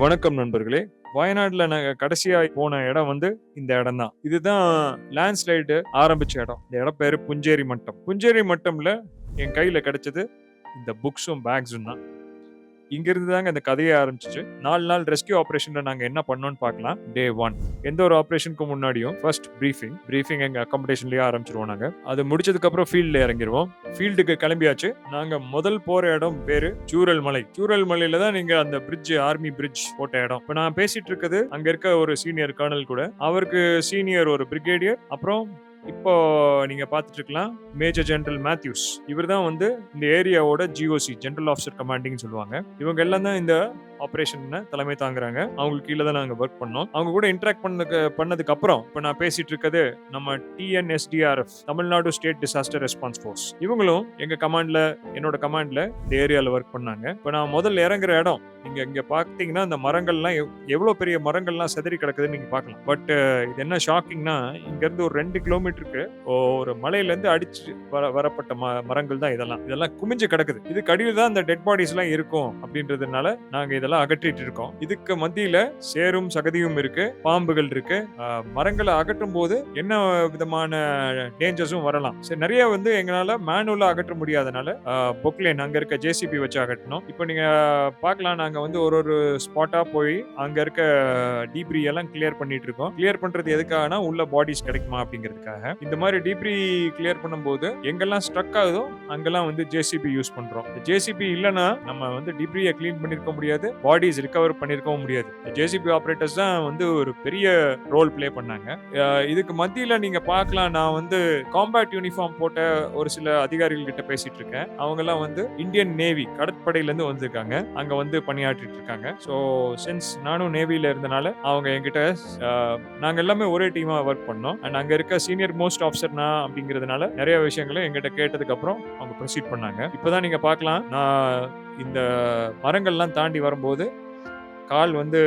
வணக்கம் நண்பர்களே. வயநாடுல நாங்கள் கடைசியா போன இடம் வந்து இந்த இடம் தான் இதுதான் லேண்ட்ஸ்லைடு ஆரம்பிச்ச இடம். இந்த இடம் பேரு புஞ்சேரி மட்டம். புஞ்சேரி மட்டம்ல என் கையில கிடைச்சது இந்த புக்ஸும் பேக்ஸும் தான். இங்கிருந்து தாங்க இந்த கதையை ஆரம்பிச்சிச்சு. நாலு நாள் ரெஸ்கியூ ஆப்ரேஷன்ல நாங்க என்ன பண்ணோம்னு பார்க்கலாம். டே ஒன் எந்த ஒரு ஆப்ரேஷனுக்கு முன்னாடியும் ஃபர்ஸ்ட் ப்ரீஃபிங் ப்ரீஃபிங் எங்க அக்காமடேஷன்லயே ஆரம்பிச்சிருவோம் நாங்க. அது முடிச்சதுக்கு அப்புறம் ஃபீல்ட்ல இறங்கிடுவோம் ஃபீல்டுக்கு கிளம்பியாச்சு. நாங்க முதல் போற இடம் பேரு சூரல் மலை. சூரல் மலையில தான் நீங்க அந்த பிரிட்ஜ் ஆர்மி பிரிட்ஜ் போட்ட இடம். இப்ப நான் பேசிட்டு இருக்குது அங்க இருக்க ஒரு சீனியர் கர்னல் கூட. அவருக்கு சீனியர் ஒரு பிரிகேடியர் அப்புறம் இப்போ நீங்க பார்த்துட்டு இருக்கலாம் மேஜர் ஜெனரல் மேத்யூஸ் இவர் தான் வந்து இந்த ஏரியாவோட ஜிஓசி ஜெனரல் ஆஃபீஸர் கமாண்டிங் சொல்லுவாங்க. இவங்க எல்லாம் தான் இந்த ஆப்ரேஷன் தலைமை தாங்குறாங்க. அவங்களுக்கு கீழே தான் நாங்க ஒர்க் பண்ணோம். அவங்க கூட இன்டராக்ட் பண்ணதுக்கு பண்ணதுக்கு அப்புறம் இப்போ நான் பேசிட்டு இருக்கிறது நம்ம TNSDRF Tamil Nadu state disaster response force இவங்களும் எங்க கமாண்ட்ல என்னோட கமாண்ட்ல இந்த ஏரியால ஒர்க் பண்ணாங்க. இப்போ நான் முதல்ல இறங்குற இடம் நீங்க இங்க பாத்தீங்கன்னா இந்த மரங்கள்லாம் எவ்- எவ்வளவு பெரிய மரங்கள்லாம் செதறி கிடக்குதுன்னு நீங்க பார்க்கலாம் பட் இது என்ன ஷாக்கிங்னா இங்க இருந்து ஒரு ரெண்டு கிலோமீட்டருக்கு ஒரு மலையில இருந்து அடிச்சு வர வரப்பட்ட ம- மரங்கள் தான் இதெல்லாம். இதெல்லாம் குமிஞ்சு கிடக்குது. இதுக்கு கடியில் தான் இந்த டெட் பாடிஸ் எல்லாம் இருக்கும் அப்படின்றதுனால நாங்க இதெல்லாம் அகற்றிட்டு இருக்கோம். இதுக்கு மத்தியில சேரும் சகதியும் இருக்கு பாம்புகள் இருக்கு. மரங்களை அகற்றும் போது என்ன விதமான டேஞ்சர்ஸும் வரலாம். சரி நிறைய வந்து எங்களால மேனுவலா அகற்ற முடியாதனால பொக்லேன் அங்க இருக்க ஜேசிபி வச்சு அகட்டணும் இப்போ நீங்க பார்க்கலாம் நாங்க வந்து ஒரு ஒரு ஸ்பாட்டா போய் அங்க இருக்க டீப்ரி எல்லாம் கிளியர் பண்ணிட்டு இருக்கோம். கிளியர் பண்றது எதுக்காகனா உள்ள பாடிஸ் கிடைக்குமா அப்படிங்கிறதுக்காக. இந்த மாதிரி டீப்ரி கிளியர் பண்ணும்போது எங்கெல்லாம் ஸ்ட்ரக் ஆகுதோ அங்கெல்லாம் வந்து ஜேசிபி யூஸ் பண்றோம். ஜேசிபி இல்லைன்னா நம்ம வந்து டிப்ரியை க்ளீன் பண்ணிருக்க முடியாது. பாடிஸ் ரிகவர் பண்ணியிருக்கவும் முடியாது. ஜேசிபி ஆப்ரேட்டர்ஸ் தான் வந்து ஒரு பெரிய ரோல் ப்ளே பண்ணாங்க. இதுக்கு மத்தியில் நீங்க பார்க்கலாம் நான் வந்து காம்பேட் யூனிஃபார்ம் போட்ட ஒரு சில அதிகாரிகள் கிட்ட பேசிட்டு இருக்கேன். அவங்க எல்லாம் வந்து இந்தியன் நேவி கடற்படையிலேருந்து வந்திருக்காங்க. அங்க வந்து பணியாற்றிட்டு இருக்காங்க. ஸோ சின்ஸ் நானும் நேவியில இருந்தனால அவங்க என்கிட்ட நாங்கள் நாங்க எல்லாமே ஒரே டீமா ஒர்க் பண்ணோம். அண்ட் அங்க இருக்க சீனியர் மோஸ்ட் ஆஃபீஸர் நான் அப்படிங்கிறதுனால நிறைய விஷயங்களை என்கிட்ட கேட்டதுக்கு அப்புறம் அவங்க ப்ரொசீட் பண்ணாங்க. இப்போதான் நீங்க பார்க்கலாம் நான் இந்த மரங்கள்லாம் தாண்டி வரும்போது போது கால் வந்து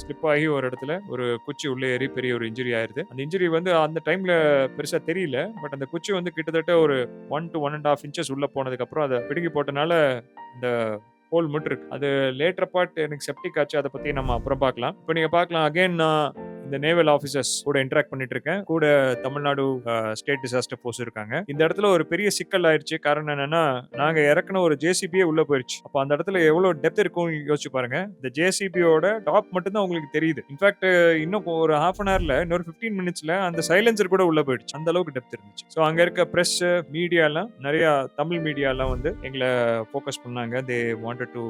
ஸ்லிப் ஆகி ஒரு இடத்துல ஒரு குச்சி உள்ளே ஏறி பெரிய ஒரு இன்ஜுரி ஆயிருது. அந்த இன்ஜுரி வந்து அந்த டைம்ல பெருசா தெரியல. பட் அந்த குச்சி வந்து கிட்டத்தட்ட ஒரு one to one and half inches உள்ள போனதுக்கு அப்புறம் அதை பிடுங்கி போட்டனால இந்த ஹோல் மட்டும் இருக்கு அது லேட்டர் பார்ட் எனக்கு செப்டிக் ஆச்சு. அதை பத்தி நம்ம அப்புறம் பார்க்கலாம். இப்போ நீங்க பார்க்கலாம். அகைன் நான் இந்த நேவல் ஆஃபீஸர்ஸ் கூட இன்டராக்ட் பண்ணிட்டு இருக்கேன் கூட தமிழ்நாடு ஸ்டேட் டிசாஸ்டர் போர்ஸ் இருக்காங்க. இந்த இடத்துல ஒரு பெரிய சிக்கல் ஆயிடுச்சு காரணம் என்னன்னா நாங்க இறக்குன ஒரு ஜேசிபியே உள்ள போயிடுச்சு அப்போ அந்த இடத்துல எவ்வளவு டெப்த் இருக்கும் யோசிச்சு பாருங்க. இந்த ஜேசிபியோட டாப் மட்டும் தான் உங்களுக்கு தெரியுது. இன்ஃபேக்ட் இன்னும் ஒரு ஹாஃப் அன் ஹவர்ல இன்னொரு ஃபிஃப்டீன் மினிட்ஸ்ல அந்த சைலன்சர் கூட உள்ள போயிடுச்சு. அந்த அளவுக்கு டெப்த் இருந்துச்சு. ஸோ அங்க இருக்க பிரஸ் மீடியா எல்லாம் நிறைய தமிழ் மீடியா எல்லாம் வந்து எங்களை ஃபோக்கஸ் பண்ணாங்க. They wanted to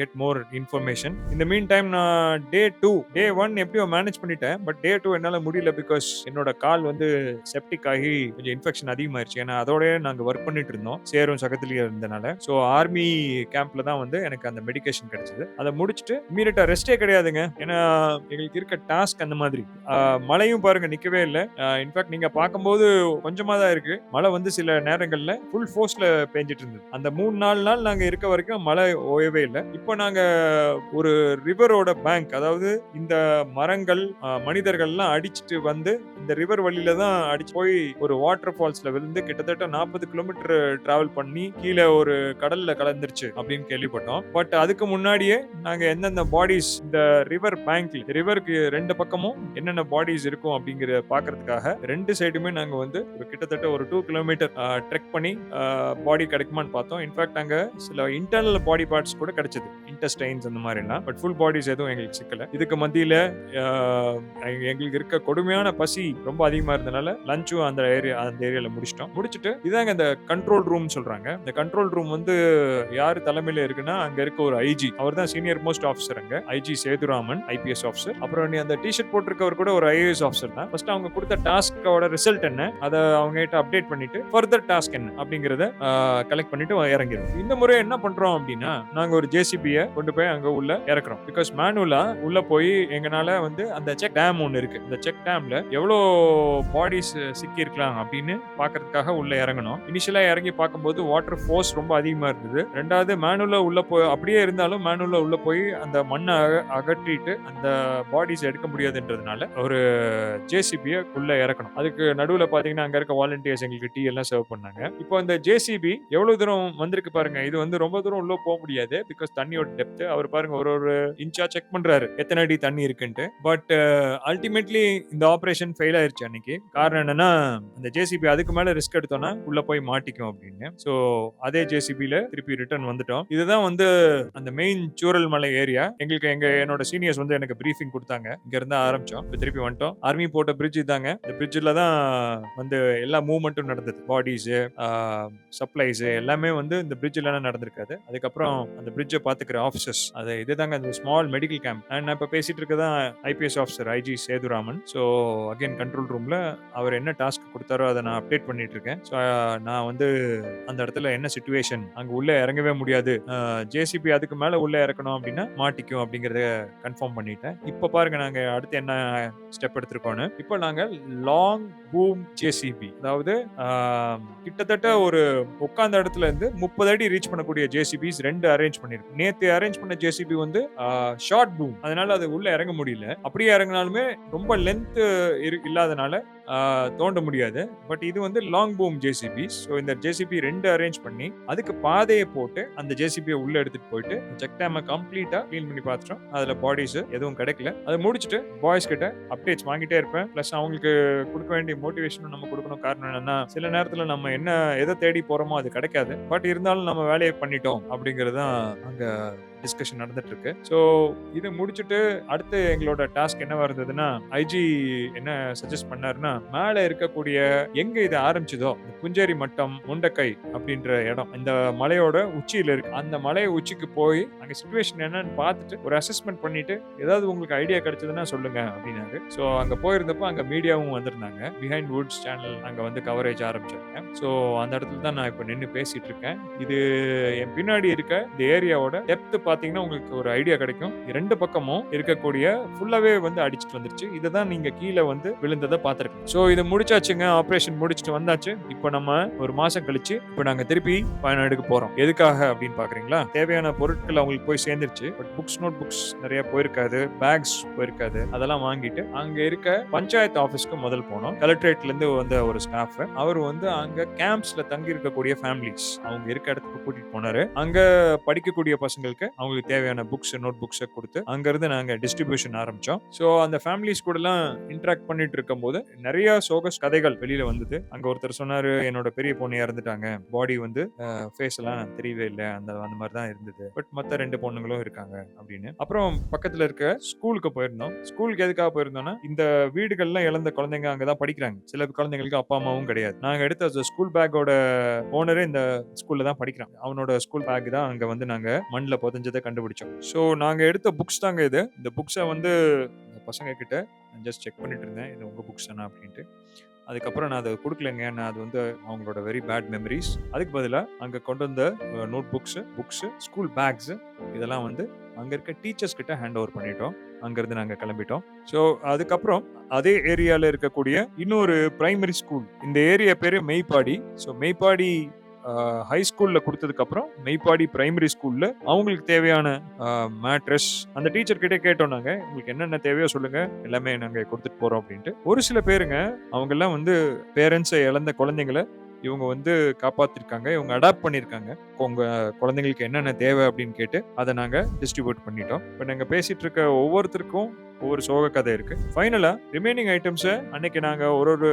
get more information இந்த மீன் டைம் நான் டே டூ டே ஒன் எப்படியோ மேனேஜ் பண்ணிட்டேன். பட் டே டூ என்னால் முடியல பிகாஸ் என்னோட கால் வந்து செப்டிக் ஆகி கொஞ்சம் இன்ஃபெக்ஷன் அதிகமாயிருச்சு. ஏன்னா அதோடய நாங்கள் ஒர்க் பண்ணிட்டு இருந்தோம். சேரும் சகத்துலேயே இருந்தனால. ஸோ ஆர்மி கேம்ப்ல தான் வந்து எனக்கு அந்த மெடிகேஷன் கிடைச்சது. அதை முடிச்சுட்டு இமீடியட்டா ரெஸ்டே கிடையாதுங்க. ஏன்னா எங்களுக்கு இருக்க டாஸ்க் அந்த மாதிரி. மழையும் பாருங்க நிக்கவே இல்லை. இன்ஃபேக்ட் நீங்க பார்க்கும்போது கொஞ்சமா தான் இருக்கு. மழை வந்து சில நேரங்கள்ல ஃபுல் ஃபோர்ஸ்ல பேஞ்சிட்டு இருந்தது. அந்த மூணு நாலு நாள் நாங்க இருக்க வரைக்கும் மழை ஓயவே இல்லை. இப்போ நாங்க ஒரு ரிவரோட பேங்க் அதாவது இந்த மரங்கள் மனிதர்கள்லாம் அடிச்சிட்டு வந்து இந்த ரிவர் வழியில தான் அடிச்சு போய் ஒரு வாட்டர் ஃபால்ஸ்ல விழுந்து கிட்டத்தட்ட நாற்பது கிலோமீட்டர் டிராவல் பண்ணி கீழே ஒரு கடல்ல கலந்துருச்சு அப்படின்னு கேள்விப்பட்டோம். பட் அதுக்கு முன்னாடியே நாங்க எந்தெந்த பாடிஸ் இந்த ரிவர் பேங்க்ல ரிவருக்கு ரெண்டு பக்கமும் என்னென்ன பாடிஸ் இருக்கும் அப்படிங்கிற பாக்குறதுக்காக ரெண்டு சைடுமே நாங்க வந்து ஒரு கிட்டத்தட்ட ஒரு டூ கிலோமீட்டர் ட்ரெக் பண்ணி பாடி கிடைக்குமான்னு பார்த்தோம். இன்ஃபேக்ட் அங்க சில இன்டர்னல் பாடி பார்ட்ஸ் கூட கிடைச்சது. இன்டெஸ்டைன்ஸ் அந்த மாதிரி எல்லாம் பட் ஃபுல் பாடிஸ் எதுவும் எங்களுக்கு சிக்கல. இதுக்கு மத்தியில எங்களுக்கு இருக்க கொடுமையான பசி ரொம்ப அதிகமா இருந்தனால லஞ்சும் அந்த ஏரியா அந்த ஏரியால முடிச்சிட்டோம். முடிச்சிட்டு இதாங்க இந்த கண்ட்ரோல் ரூம் சொல்றாங்க. இந்த கண்ட்ரோல் ரூம் வந்து யார் தலைமையில இருக்குன்னா அங்க இருக்க ஒரு ஐஜி அவர் தான் சீனியர் மோஸ்ட் ஆஃபீஸர் அங்க. ஐஜி சேதுராமன் ஐபிஎஸ் ஆஃபீஸர் அப்புறம் நீ அந்த டிஷர்ட் போட்டிருக்கவர் கூட ஒரு ஐஏஎஸ் ஆஃபீஸர் தான். ஃபர்ஸ்ட் அவங்க கொடுத்த டாஸ்கோட ரிசல்ட் என்ன? அதை அவங்க கிட்ட அப்டேட் பண்ணிட்டு ஃபர்தர் டாஸ்க் என்ன? அப்படிங்கறத கலெக்ட் பண்ணிட்டு இறங்கிடும் இந்த முறை என்ன பண்றோம் அப்படின்னா நாங்க ஒரு ஜேசிபியை கொண்டு போய் அங்க உள்ள இறக்குறோம். பிகாஸ் மேனுவலா உள்ள போய் எங்கனால வந்து அந்த அந்த செக் டேம் ஒன்று இருக்கு. இந்த செக் டேம்ல எவ்வளோ பாடிஸ் சிக்கி இருக்கலாம் அப்படின்னு பார்க்கறதுக்காக உள்ள இறங்கணும். இனிஷியலா இறங்கி பார்க்கும்போது வாட்டர் ஃபோர்ஸ் ரொம்ப அதிகமா இருந்தது. ரெண்டாவது மேனுவல உள்ள போய் அப்படியே இருந்தாலும் மேனுவல உள்ள போய் அந்த மண்ணை அக- அகற்றிட்டு அந்த பாடிஸ் எடுக்க முடியாதுன்றதுனால ஒரு ஜேசிபியை உள்ள இறக்கணும். அதுக்கு நடுவில் பார்த்தீங்கன்னா அங்கே இருக்க வாலண்டியர்ஸ் எங்களுக்கு டீ எல்லாம் சர்வ் பண்ணாங்க. இப்போ அந்த ஜேசிபி எவ்வளோ தூரம் வந்திருக்கு பாருங்க. இது வந்து ரொம்ப தூரம் உள்ள போக முடியாது பிகாஸ் தண்ணியோட டெப்த் அவர் பாருங்க ஒரு ஒரு இன்ச்சா செக் பண்ணுறாரு எத்தனை அடி தண்ணி இருக்குன்ட்டு. பட் அல்டிமேட்லி இந்த ஆப்ரேஷன் ஃபெயில் ஆயிருச்சு அன்னைக்கு. காரணம் என்னன்னா அந்த ஜேசிபி அதுக்கு மேல ரிஸ்க் எடுத்தோம்னா உள்ள போய் மாட்டிக்கும் அப்படின்னு. ஸோ அதே ஜேசிபியில திருப்பி ரிட்டர்ன் வந்துட்டோம். இதுதான் வந்து அந்த மெயின் சூரல் மலை ஏரியா எங்களுக்கு எங்க என்னோட சீனியர்ஸ் வந்து எனக்கு பிரீஃபிங் கொடுத்தாங்க. இங்க இருந்து ஆரம்பிச்சோம். இப்ப திருப்பி வந்துட்டோம். ஆர்மி போட்ட பிரிட்ஜ் தாங்க இந்த பிரிட்ஜில் தான் வந்து எல்லா மூவ்மெண்ட்டும் நடந்தது. பாடிஸ் சப்ளைஸ் எல்லாமே வந்து இந்த பிரிட்ஜில் நடந்திருக்காது. அதுக்கப்புறம் அந்த பிரிட்ஜை பாத்துக்கிற ஆஃபீஸர்ஸ் அது இதுதாங்க அந்த ஸ்மால் மெடிக்கல் கேம்ப் நான் இப்ப பேசிட்டு இருக்கதான் IPS officer IG Sethuraman. So again control ரூம்ல அவர் என்ன டாஸ்க் கொடுத்தாரோ அதை நான் அப்டேட் பண்ணிட்டு இருக்கேன். ஸோ நான் வந்து அந்த இடத்துல என்ன சுச்சுவேஷன் அங்கே உள்ள இறங்கவே முடியாது. ஜேசிபி அதுக்கு மேல உள்ள இறக்கணும் அப்படின்னா மாட்டிக்கும் அப்படிங்கறத கன்ஃபார்ம் பண்ணிட்டேன். இப்போ பாருங்க நாங்க அடுத்து என்ன ஸ்டெப் எடுத்திருக்கோன்னு இப்போ நாங்க லாங் பூம் ஜேசிபி அதாவது கிட்டத்தட்ட ஒரு உட்கார்ந்த இடத்துல இருந்து முப்பது அடி ரீச் பண்ணக்கூடிய ஜேசிபிஸ் ரெண்டு அரேஞ்ச் பண்ணிருக்கோம். நேத்து அரேஞ்ச் பண்ண ஜேசிபி வந்து ஷார்ட் பூம் அதனால அது உள்ள இறங்க முடியல. அப்படியே இறங்கினாலுமே ரொம்ப லென்த் இல்லாதனால தோண்ட முடியாது. பட் இது வந்து லாங் பூம் ஜேசிபி ஸோ இந்த ஜேசிபி ரெண்டு அரேஞ்ச் பண்ணி அதுக்கு பாதையை போட்டு அந்த ஜேசிபியை உள்ள எடுத்துட்டு போயிட்டு செக் டேமை கம்ப்ளீட்டா க்ளீன் பண்ணி பார்த்துட்டோம். அதுல பாடிஸ் எதுவும் கிடைக்கல. அதை முடிச்சுட்டு பாய்ஸ் கிட்ட அப்டேட்ஸ் வாங்கிட்டே இருப்பேன். ப்ளஸ் அவங்களுக்கு கொடுக்க வேண்டிய மோட்டிவேஷனும் நம்ம கொடுக்கணும். காரணம் என்னன்னா சில நேரத்துல நம்ம என்ன எதை தேடி போறோமோ அது கிடைக்காது. பட் இருந்தாலும் நம்ம வேலையை பண்ணிட்டோம் அப்படிங்கிறது தான் அங்க டிஸ்கஷன் நடந்துட்டு இருக்கு ஸோ இதை முடிச்சுட்டு அடுத்து எங்களோட டாஸ்க் என்னவா இருந்ததுன்னா ஐஜி என்ன சஜஸ்ட் பண்ணாருன்னா மேலே இருக்கக்கூடிய எங்க இது ஆரம்பிச்சதோ இந்த புஞ்சேரி மட்டம் முண்டக்கை அப்படின்ற இடம் இந்த மலையோட உச்சியில இருக்கு. அந்த மலை உச்சிக்கு போய் அங்க சுச்சுவேஷன் என்னன்னு பார்த்துட்டு ஒரு அசஸ்மெண்ட் பண்ணிட்டு ஏதாவது உங்களுக்கு ஐடியா கிடைச்சதுன்னா சொல்லுங்க அப்படின்னாரு. ஸோ அங்க போயிருந்தப்போ அங்க மீடியாவும் வந்திருந்தாங்க. பிஹைண்ட் வுட்ஸ் சேனல் அங்க வந்து கவரேஜ் ஆரம்பிச்சிருக்கேன் ஸோ அந்த இடத்துல தான் நான் இப்போ நின்று பேசிட்டு இருக்கேன். இது என் பின்னாடி இருக்க இந்த ஏரியாவோட டெப்த் பார்த்தீங்கன்னா உங்களுக்கு ஒரு ஐடியா கிடைக்கும். ரெண்டு பக்கமும் இருக்கக்கூடிய ஃபுல்லாகவே வந்து அடிச்சிட்டு வந்துருச்சு. இதை தான் நீங்கள் கீழே வந்து விழுந்ததை பார்த்துருக்கேன் ஸோ இது முடிச்சாச்சுங்க. ஆப்ரேஷன் முடிச்சுட்டு வந்தாச்சு. இப்போ நம்ம ஒரு மாதம் கழிச்சு இப்போ நாங்கள் திருப்பி வயநாடுக்கு போகிறோம் எதுக்காக அப்படின்னு பார்க்குறீங்களா தேவையான பொருட்கள் அவங்களுக்கு போய் சேர்ந்துருச்சு. பட் புக்ஸ் நோட் புக்ஸ் நிறைய போயிருக்காது. பேக்ஸ் போயிருக்காது. அதெல்லாம் வாங்கிட்டு அங்கே இருக்க பஞ்சாயத்து ஆஃபீஸ்க்கு முதல் போனோம். கலெக்டரேட்லேருந்து வந்த ஒரு ஸ்டாஃப் அவர் வந்து அங்கே கேம்ப்ஸில் தங்கி இருக்கக்கூடிய ஃபேமிலிஸ் அவங்க இருக்க இடத்துக்கு கூட்டிகிட்டு போனார். அங்கே படிக்கக்கூடிய பசங்களுக்கு அவங்களுக்கு தேவையான புக்ஸ் நோட் புக்ஸை கொடுத்து அங்கேருந்து நாங்கள் டிஸ்ட்ரிபியூஷன் ஆரம்பித்தோம் ஸோ அந்த ஃபேமிலிஸ் கூடலாம் இன்ட்ராக்ட் பண்ணிட்டு இருக்கும் போது நிறைய சோகஸ் கதைகள் வெளியில் வந்தது. அங்கே ஒருத்தர் சொன்னார் என்னோட பெரிய பொண்ணு இறந்துட்டாங்க. பாடி வந்து ஃபேஸ் எல்லாம் தெரியவே இல்லை. அந்த அந்த மாதிரி தான் இருந்தது. பட் மற்ற ரெண்டு பொண்ணுங்களும் இருக்காங்க. அப்படின்னு. அப்புறம் பக்கத்தில் இருக்க ஸ்கூலுக்கு போயிருந்தோம். ஸ்கூலுக்கு எதுக்காக போயிருந்தோம்னா இந்த வீடுகள்லாம் இழந்த குழந்தைங்க அங்கே தான் படிக்கிறாங்க. சில குழந்தைங்களுக்கு அப்பா அம்மாவும் கிடையாது. நாங்கள் எடுத்த ஸ்கூல் பேக்கோட ஓனரே இந்த ஸ்கூலில் தான் படிக்கிறாங்க அவனோட ஸ்கூல் பேக் தான் அங்கே வந்து நாங்கள் மண்ணில் புதஞ்சதை கண்டுபிடிச்சோம். ஸோ நாங்கள் எடுத்த புக்ஸ் தாங்க இது. இந்த புக்ஸை வந்து பசங்க கிட்ட ஜஸ்ட் செக் பண்ணிட்டு இருந்தேன். இது உங்கள் புக்ஸ் தானே அப்படின்ட்டு. அதுக்கப்புறம் நான் அதை கொடுக்கலங்க. நான் அது வந்து அவங்களோட வெரி பேட் மெமரிஸ் அதுக்கு பதிலாக அங்கே கொண்டு வந்த note books books school bags இதெல்லாம் வந்து அங்கே இருக்க டீச்சர்ஸ் கிட்ட ஹேண்ட் ஓவர் பண்ணிட்டோம். அங்கேருந்து நாங்கள் கிளம்பிட்டோம். ஸோ அதுக்கப்புறம் அதே ஏரியாவில் இருக்கக்கூடிய இன்னொரு பிரைமரி ஸ்கூல் இந்த ஏரியா பேர் மெய்ப்பாடி. ஸோ மெய்ப்பாடி ஹை ஸ்கூலில் கொடுத்ததுக்கப்புறம் மெய்ப்பாடி பிரைமரி ஸ்கூலில் அவங்களுக்கு தேவையான மேட்ரஸ் அந்த டீச்சர் கிட்டே கேட்டோம் நாங்க உங்களுக்கு என்னென்ன தேவையோ சொல்லுங்க எல்லாமே நாங்க கொடுத்துட்டு போறோம் அப்படின்ட்டு. ஒரு சில பேருங்க அவங்க எல்லாம் வந்து பேரண்ட்ஸை இழந்த குழந்தைங்களை இவங்க வந்து காப்பாத்திருக்காங்க இவங்க அடாப்ட் பண்ணியிருக்காங்க உங்க குழந்தைங்களுக்கு என்னென்ன தேவை அப்படின்னு கேட்டு அதை நாங்க டிஸ்ட்ரிபியூட் பண்ணிட்டோம். இப்போ நாங்க பேசிட்டு இருக்க ஒவ்வொருத்தருக்கும் ஒவ்வொரு சோக கதை இருக்கு. ஃபைனலா ரிமைனிங் ஐட்டம்ஸை அன்னைக்கு நாங்க ஒரு ஒரு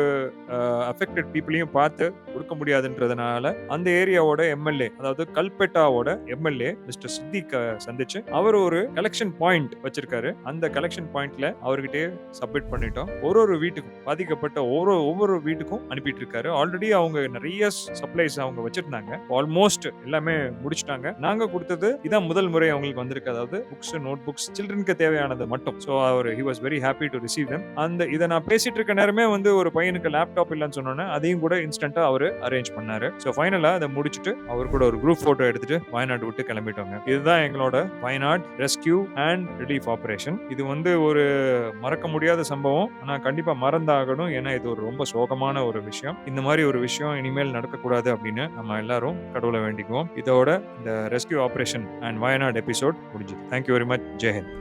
அஃபெக்டட் பீப்புளையும் பார்த்து கொடுக்க முடியாதுன்றதுனால அந்த ஏரியாவோட எம்எல்ஏ அதாவது கல்பெட்டாவோட எம்எல்ஏ மிஸ்டர் சித்திக் சந்திச்சு அவர் ஒரு கலெக்ஷன் பாயிண்ட் வச்சிருக்காரு. அந்த கலெக்ஷன் பாயிண்ட்ல அவர்கிட்டயே சப்மிட் பண்ணிட்டோம். ஒரு ஒரு வீட்டுக்கும் பாதிக்கப்பட்ட ஒரு ஒவ்வொரு வீட்டுக்கும் அனுப்பிட்டு இருக்காரு ஆல்ரெடி அவங்க நிறைய சப்ளைஸ் அவங்க வச்சிருந்தாங்க. ஆல்மோஸ்ட் எல்லாமே முடிச்சிட்டாங்க. நாங்க கொடுத்தது இதான் முதல் முறை அவங்களுக்கு வந்திருக்கு. அதாவது புக்ஸ் நோட் புக்ஸ் சில்ட்ரனுக்கு தேவையானது மட்டும். So our he was very happy to receive them அந்த இதை நான் பேசிட்டு இருக்க நேரமே வந்து ஒரு பையனுக்கு லேப்டாப் இல்லைன்னு சொன்னோன்னே அதையும் கூட இன்ஸ்டன்ட்டா அவர் அரேஞ்ச் பண்ணாரு. ஸோ ஃபைனலா அதை முடிச்சுட்டு அவர் கூட ஒரு குரூப் போட்டோ எடுத்துட்டு வயநாடு விட்டு கிளம்பிட்டோங்க. இதுதான் எங்களோட Wayanad rescue and relief operation இது வந்து ஒரு மறக்க முடியாத சம்பவம். ஆனால் கண்டிப்பா மறந்தாகணும். ஏன்னா இது ஒரு ரொம்ப சோகமான ஒரு விஷயம். இந்த மாதிரி ஒரு விஷயம் இனிமேல் நடக்கக்கூடாது அப்படின்னு நம்ம எல்லாரும் கடவுளை வேண்டிக்குவோம். இதோட இந்த rescue operation and Wayanad episode முடிஞ்சுது. Thank you very much Jai Hind